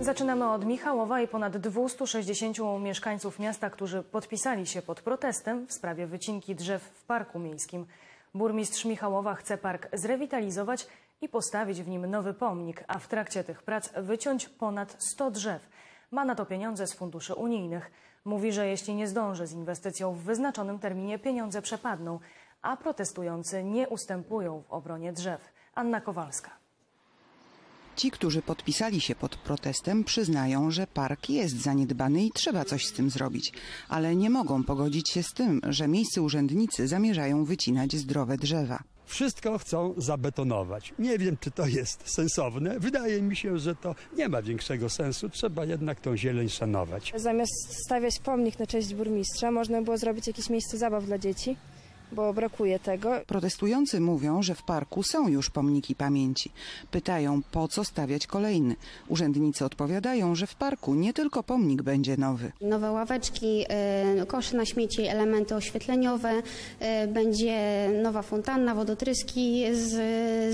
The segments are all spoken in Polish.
Zaczynamy od Michałowa i ponad 260 mieszkańców miasta, którzy podpisali się pod protestem w sprawie wycinki drzew w parku miejskim. Burmistrz Michałowa chce park zrewitalizować i postawić w nim nowy pomnik, a w trakcie tych prac wyciąć ponad 100 drzew. Ma na to pieniądze z funduszy unijnych. Mówi, że jeśli nie zdąży z inwestycją w wyznaczonym terminie, pieniądze przepadną, a protestujący nie ustępują w obronie drzew. Anna Kowalska. Ci, którzy podpisali się pod protestem, przyznają, że park jest zaniedbany i trzeba coś z tym zrobić, ale nie mogą pogodzić się z tym, że miejscy urzędnicy zamierzają wycinać zdrowe drzewa. Wszystko chcą zabetonować. Nie wiem, czy to jest sensowne. Wydaje mi się, że to nie ma większego sensu. Trzeba jednak tą zieleń szanować. Zamiast stawiać pomnik na cześć burmistrza, można było zrobić jakieś miejsce zabaw dla dzieci, bo brakuje tego. Protestujący mówią, że w parku są już pomniki pamięci. Pytają, po co stawiać kolejny. Urzędnicy odpowiadają, że w parku nie tylko pomnik będzie nowy. Nowe ławeczki, y, kosze na śmieci, elementy oświetleniowe, y, będzie nowa fontanna, wodotryski z,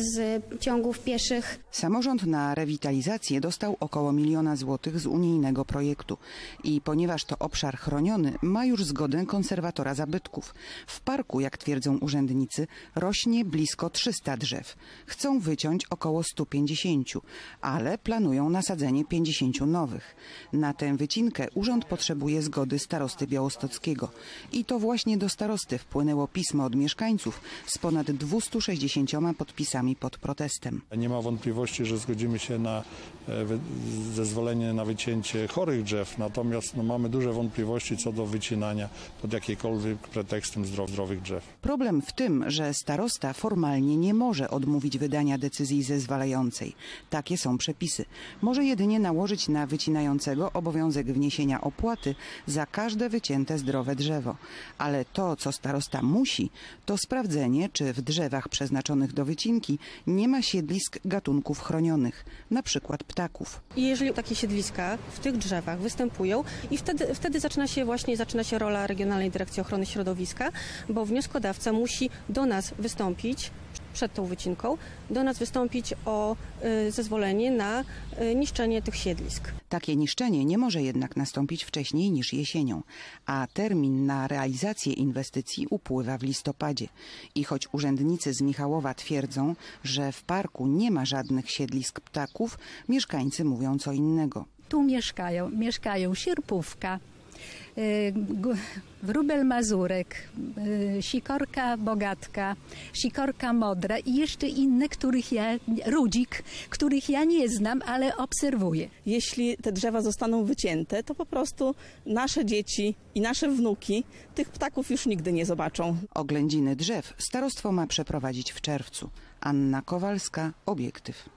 z ciągów pieszych. Samorząd na rewitalizację dostał około miliona złotych z unijnego projektu. I ponieważ to obszar chroniony, ma już zgodę konserwatora zabytków. W parku, jak twierdzą urzędnicy, rośnie blisko 300 drzew. Chcą wyciąć około 150, ale planują nasadzenie 50 nowych. Na tę wycinkę urząd potrzebuje zgody starosty białostockiego. I to właśnie do starosty wpłynęło pismo od mieszkańców z ponad 260 podpisami pod protestem. Nie ma wątpliwości, że zgodzimy się na e, zezwolenie na wycięcie chorych drzew, natomiast no, mamy duże wątpliwości co do wycinania pod jakiekolwiek pretekstem zdrow- zdrowych drzew. Problem w tym, że starosta formalnie nie może odmówić wydania decyzji zezwalającej. Takie są przepisy. Może jedynie nałożyć na wycinającego obowiązek wniesienia opłaty za każde wycięte zdrowe drzewo. Ale to, co starosta musi, to sprawdzenie, czy w drzewach przeznaczonych do wycinki nie ma siedlisk gatunków chronionych, na przykład ptaków. I jeżeli takie siedliska w tych drzewach występują i wtedy, wtedy zaczyna się właśnie zaczyna się rola Regionalnej Dyrekcji Ochrony Środowiska, bo wnioskodawca musi do nas wystąpić przed tą wycinką, do nas wystąpić o y, zezwolenie na y, niszczenie tych siedlisk. Takie niszczenie nie może jednak nastąpić wcześniej niż jesienią, a termin na realizację inwestycji upływa w listopadzie. I choć urzędnicy z Michałowa twierdzą, że w parku nie ma żadnych siedlisk ptaków, mieszkańcy mówią co innego. Tu mieszkają, mieszkają Sierpówka, Wróbel Mazurek, y, Sikorka Bogatka, Sikorka Modra i jeszcze inne, których ja, Rudzik, których ja nie znam, ale obserwuję. jeśli te drzewa zostaną wycięte, to po prostu nasze dzieci i nasze wnuki tych ptaków już nigdy nie zobaczą. Oględziny drzew starostwo ma przeprowadzić w czerwcu. Anna Kowalska, Obiektyw.